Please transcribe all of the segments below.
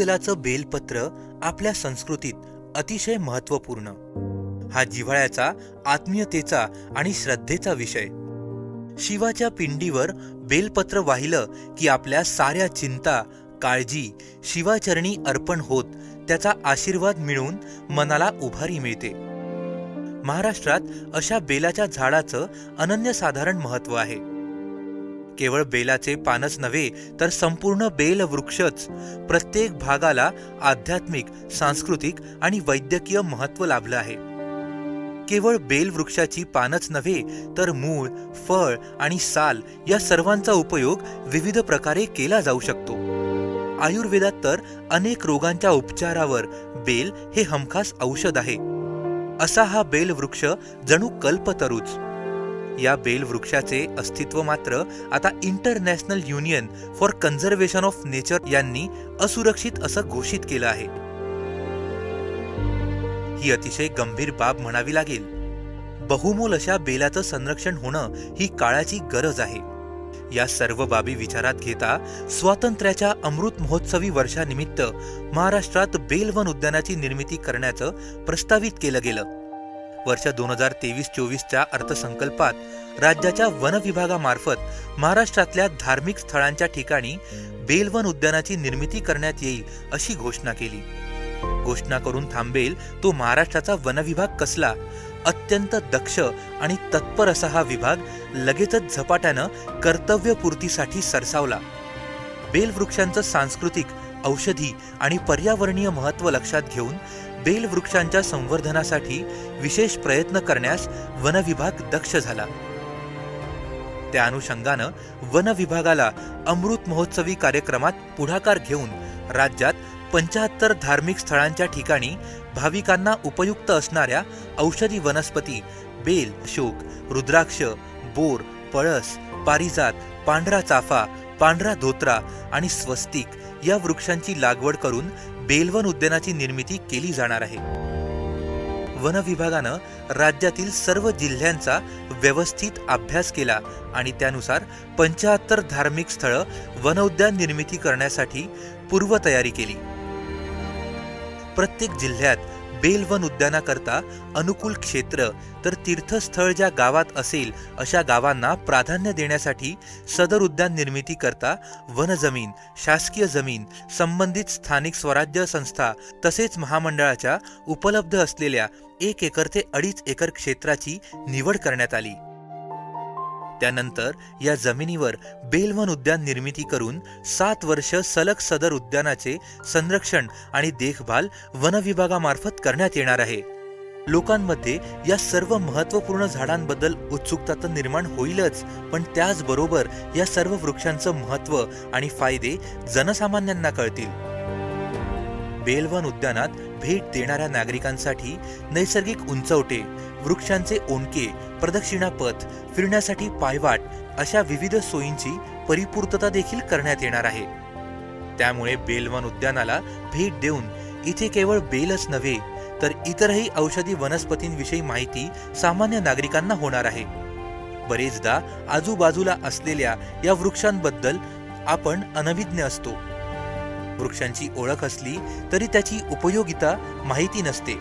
लावलेलाचं बेलपत्र आपल्या संस्कृतीत अतिशय महत्त्वपूर्ण हा जिव्हाळ्याचा आत्मीयतेचा आणि श्रद्धेचा विषय. शिवाच्या पिंडीवर बेलपत्र वाहिलं की आपल्या साऱ्या चिंता काळजी शिवाचरणी अर्पण होत त्याचा आशीर्वाद मिळून मनाला उभारी मिळते. महाराष्ट्रात अशा बेलाच्या झाडाचं अनन्यसाधारण महत्त्व आहे. केवळ बेलाचे पानच नव्हे तर संपूर्ण बेल वृक्षच. प्रत्येक भागाला आध्यात्मिक सांस्कृतिक आणि वैद्यकीय महत्त्व लाभलं आहे. केवळ बेल वृक्षाची पानच नव्हे तर मूळ फळ आणि साल या सर्वांचा उपयोग विविध प्रकारे केला जाऊ शकतो. आयुर्वेदात तर अनेक रोगांच्या उपचारावर बेल हे हमखास औषध आहे. असा हा बेल वृक्ष जणू कल्पतरूच. या बेल वृक्षाचे अस्तित्व मात्र आता international union for conservation of nature यांनी असुरक्षित असं घोषित केलं आहे. ही अतिशय गंभीर बाब म्हणावी लागेल. बहुमोल अशा बेलाचं संरक्षण होणं ही काळाची गरज आहे. या सर्व बाबी विचारात घेता स्वातंत्र्याच्या अमृत महोत्सवी वर्षानिमित्त महाराष्ट्रात बेलवन उद्यानाची निर्मिती करण्याचं प्रस्तावित केलं गेलं. वर्ष दोन हजार तेवीस चोवीसच्या अर्थसंकल्पात राज्याच्या वन विभागामार्फत महाराष्ट्रातल्या धार्मिक स्थळांच्या ठिकाणी बेलवन उद्यानाची निर्मिती करण्यात येईल अशी घोषणा केली. घोषणा करून थांबेल तो महाराष्ट्राचा वन विभाग कसला? अत्यंत दक्ष आणि तत्पर असा हा विभाग लगेचच झपाट्यानं कर्तव्यपूर्तीसाठी सरसावला. बेलवृक्षांचं सांस्कृतिक औषधी आणि पर्यावरणीय महत्त्व लक्षात घेऊन बेलवृक्षांच्या संवर्धनासाठी विशेष प्रयत्न करण्यास वन विभाग दक्ष झाला. त्या अनुषंगानं वन विभागाला अमृत महोत्सवी कार्यक्रमात पुढाकार घेऊन राज्यात पंचाहत्तर धार्मिक स्थळांच्या ठिकाणी भाविकांना उपयुक्त असणाऱ्या औषधी वनस्पती बेल शोक रुद्राक्ष बोर पळस पारिजात पांढरा चाफा पांढरा धोत्रा आणि स्वस्तिक या वृक्षांची लागवड करून बेलवन उद्यानाची निर्मिती केली जाणार आहे. वन विभागानं राज्यातील सर्व जिल्ह्यांचा व्यवस्थित अभ्यास केला आणि त्यानुसार पंचाहत्तर धार्मिक स्थळं वनउद्यान निर्मिती करण्यासाठी पूर्वतयारी केली. प्रत्येक जिल्ह्यात बेलवन उद्यानाकरता अनुकूल क्षेत्र तर तीर्थस्थळ ज्या गावात असेल अशा गावांना प्राधान्य देण्यासाठी सदर उद्यान निर्मिती करता वनजमीन शासकीय जमीन संबंधित स्थानिक स्वराज्य संस्था तसेच महामंडळाच्या उपलब्ध असलेल्या एक एकर ते अडीच एकर क्षेत्राची निवड करण्यात आली. त्यानंतर या जमिनीवर बेलवन उद्यान निर्मिती करून सात वर्ष सलग सदर उद्यानाचे संरक्षण आणि देखभाल वनविभागामार्फत करण्यात येणार आहे. लोकांमध्ये या सर्व महत्त्वपूर्ण झाडांबद्दल उत्सुकता तर निर्माण होईलच पण त्याचबरोबर या सर्व वृक्षांचं महत्त्व आणि फायदे जनसामान्यांना कळतील. बेलवन उद्यानात भेट देणाऱ्या नागरिकांसाठी नैसर्गिक उंचवटे वृक्षांचे ओंडके प्रदक्षिणापथ फिरण्यासाठी पायवाट अशा विविध सोयींची परिपूर्तता देखील करण्यात येणार आहे. त्यामुळे बेलवन उद्यानाला भेट देऊन इथे केवळ बेलच नव्हे तर इतरही औषधी वनस्पतींविषयी माहिती सामान्य नागरिकांना होणार आहे. बरेचदा आजूबाजूला असलेल्या या वृक्षांबद्दल आपण अनभिज्ञ असतो. वृक्षांची ओळख असली तरी त्याची उपयोगिता माहिती नसते.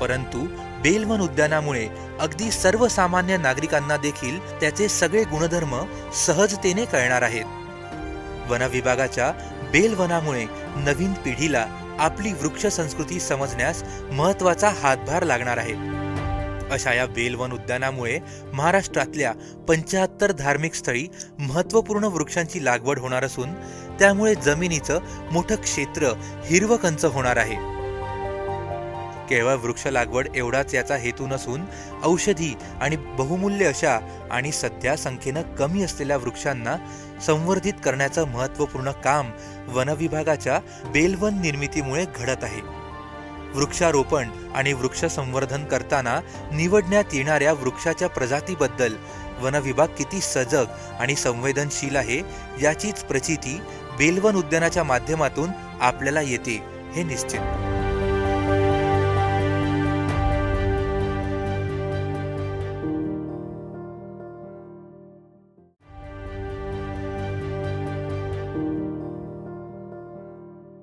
परंतु बेलवन उद्यानामुळे अगदी सर्वसामान्य नागरिकांना देखील त्याचे सगळे गुणधर्म सहजतेने कळणार आहेत. वनविभागाच्या बेलवनामुळे नवीन पिढीला आपली वृक्ष संस्कृती समजण्यास महत्त्वाचा हातभार लागणार आहे. अशा या बेलवन उद्यानामुळे महाराष्ट्रातल्या पंचाहत्तर धार्मिक स्थळी महत्त्वपूर्ण वृक्षांची लागवड होणार असून त्यामुळे जमिनीचं मोठं क्षेत्र हिरवकंच होणार आहे. केवळ वृक्ष लागवड एवढाच याचा हेतू नसून औषधी आणि बहुमूल्य अशा आणि सध्या संख्येनं कमी असलेल्या वृक्षांना संवर्धित करण्याचं महत्त्वपूर्ण काम वनविभागाच्या बेलवन निर्मितीमुळे घडत आहे. वृक्षारोपण आणि वृक्ष संवर्धन करताना निवडण्यात येणाऱ्या वृक्षाच्या प्रजातीबद्दल वनविभाग किती सजग आणि संवेदनशील आहे याचीच प्रचिती बेलवन उद्यानाच्या माध्यमातून आपल्याला येते हे निश्चित.